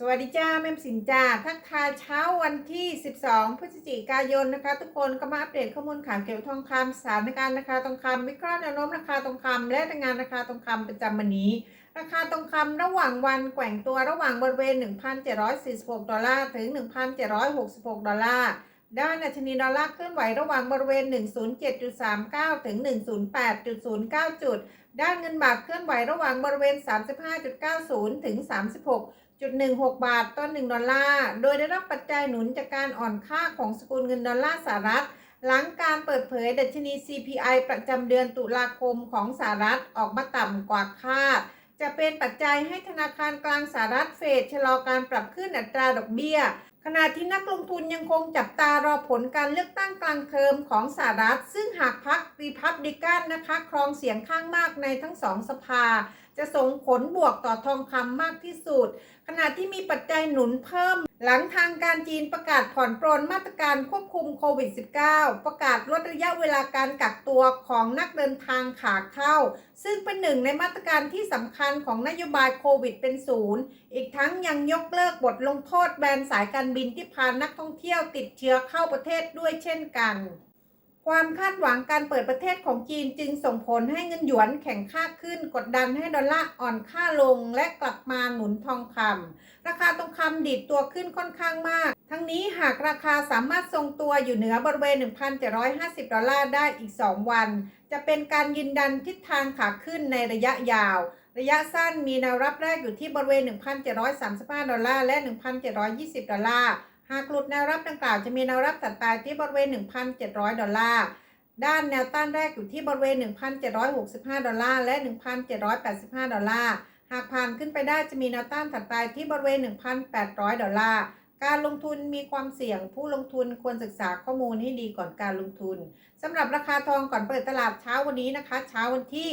สวัสดีจ้าแม่สินจ้าทักทายเช้าวันที่ 12 พฤศจิกายนนะคะ ทุกคนก็มาอัปเดตข้อมูลข่าวเกี่ยวกับทองคำสถานการณ์ราคาทองคำวิเคราะห์แนวโน้มราคาทองคำและรายงานราคาทองคำประจำวันนี้ ราคาทองคำระหว่างวันแกว่งตัวระหว่างบริเวณ 1,746 ดอลลาร์ถึง 1,766 ดอลลาร์ด้านดัชนีดอลลาร์เคลื่อนไหวระหว่างบริเวณ 107.39 ถึง 108.09 จุด ด้านเงินบาทเคลื่อนไหวระหว่างบริเวณ 35.90 ถึง 36.16บาทต่อ1ดอลลาร์ โดยได้รับปัจจัยหนุนจากการอ่อนค่าของสกุลเงินดอลลาร์สหรัฐ หลังการเปิดเผยดัชนี CPI ประจำเดือนตุลาคมของสหรัฐออกมาต่ำกว่าคาด จะเป็นปัจจัยให้ธนาคารกลางสหรัฐเฟดชะลอการปรับขึ้นอัตราดอกเบี้ย ขณะที่นักลงทุนยังคงจับตารอผลการเลือกตั้งกลางเทอมของสหรัฐ ซึ่งหากพรรครีพับลิกันนะคะครองเสียงข้างมากในทั้งสองสภา จะส่งผลบวกต่อทองคำมากที่สุด ขณะที่มีปัจจัยหนุนเพิ่ม หลังทางการจีนประกาศผ่อนปรนมาตรการควบคุมโควิด -19 ประกาศลดระยะเวลาการกักตัวของนักเดินทางขาเข้า ซึ่งเป็นหนึ่งในมาตรการที่สำคัญของนโยบายโควิดเป็นศูนย์ อีกทั้งยังยกเลิกบทลงโทษแบนสายการบินที่พานักท่องเที่ยวติดเชื้อเข้าประเทศด้วยเช่นกัน ความคาดหวังการเปิดประเทศของจีนจึงส่งผลให้เงินหยวนแข็งค่าขึ้น กดดันให้ดอลลาร์อ่อนค่าลงและกลับมาหนุนทองคำราคาทองคำดีดตัวขึ้นค่อนข้างมาก ทั้งนี้หากราคาสามารถทรงตัวอยู่เหนือบริเวณ 1,750 ดอลลาร์ได้อีก 2 วัน จะเป็นการยืนดันทิศทางขาขึ้นในระยะยาว ระยะสั้นมีแนวรับแรกอยู่ที่บริเวณ 1,735 ดอลลาร์และ 1,720 ดอลลาร์ หากหลุดแนวรับดังกล่าวจะมีแนวรับถัดไปที่บริเวณ 1,700 ดอลลาร์ ด้านแนวต้านแรกอยู่ที่บริเวณ 1,765 ดอลลาร์ และ 1,785 ดอลลาร์ หากผ่านขึ้นไปได้จะมีแนวต้านถัดไปที่บริเวณ 1,800 ดอลลาร์ การลงทุนมีความเสี่ยง ผู้ลงทุนควรศึกษาข้อมูลให้ดีก่อนการลงทุนสำหรับราคาทองก่อนเปิดตลาดเช้าวันนี้นะคะ เช้าวันที่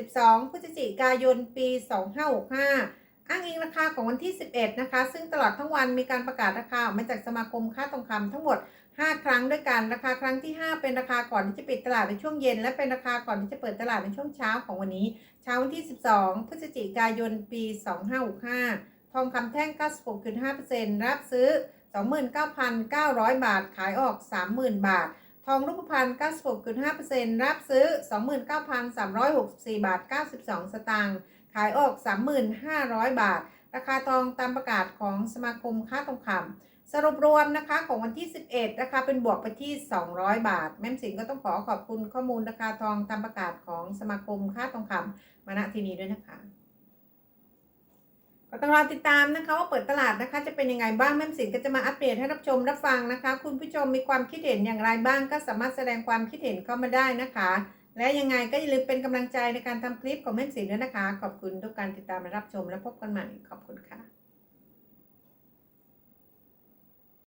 12 พฤศจิกายน ปี 2565 อ้างอิงราคาของวันที่ 11 นะคะ ซึ่งตลอดทั้งวันมีการประกาศราคาออกมาจากสมาคมค่าทองคำทั้งหมด 5 ครั้งด้วยกัน ราคาครั้งที่ 5 เป็นราคาก่อนที่จะปิดตลาดในช่วงเย็น และเป็นราคาก่อนที่จะเปิดตลาดในช่วงเช้าของวันนี้ เช้าวันที่ 12 พฤศจิกายน ปี 2565 ทองคำแท่ง 96.5%รับซื้อ 29,900 บาท ขายออก 30,000 บาท ทองรูปพรรณ96.5%รับซื้อ 29,364 บาท 92 สตางค์ ขายออก 3,500 บาท ราคาทองตามประกาศของสมาคมค้าทองคำสรุปรวมนะคะของวันที่ 11 ราคาเป็นบวกไปที่ 200 บาท แม่มสิงก็ต้องขอขอบคุณข้อมูลราคาทองตามประกาศของสมาคมค้าทองคำมาณที่นี้ด้วยนะคะก็ต้องรอติดตามนะคะว่าเปิดตลาดนะคะจะเป็นยังไงบ้างแม่สิงก็จะมาอัปเดตให้รับชมรับฟังนะคะ คุณผู้ชมมีความคิดเห็นอย่างไรบ้างก็สามารถแสดงความคิดเห็นเข้ามาได้นะคะ และยังไงก็อย่าลืมเป็นกำลังใจในการทำคลิปของแม่มสิงด้วยนะคะ ขอบคุณทุกการติดตามและรับชมและพบกันใหม่ ขอบคุณค่ะ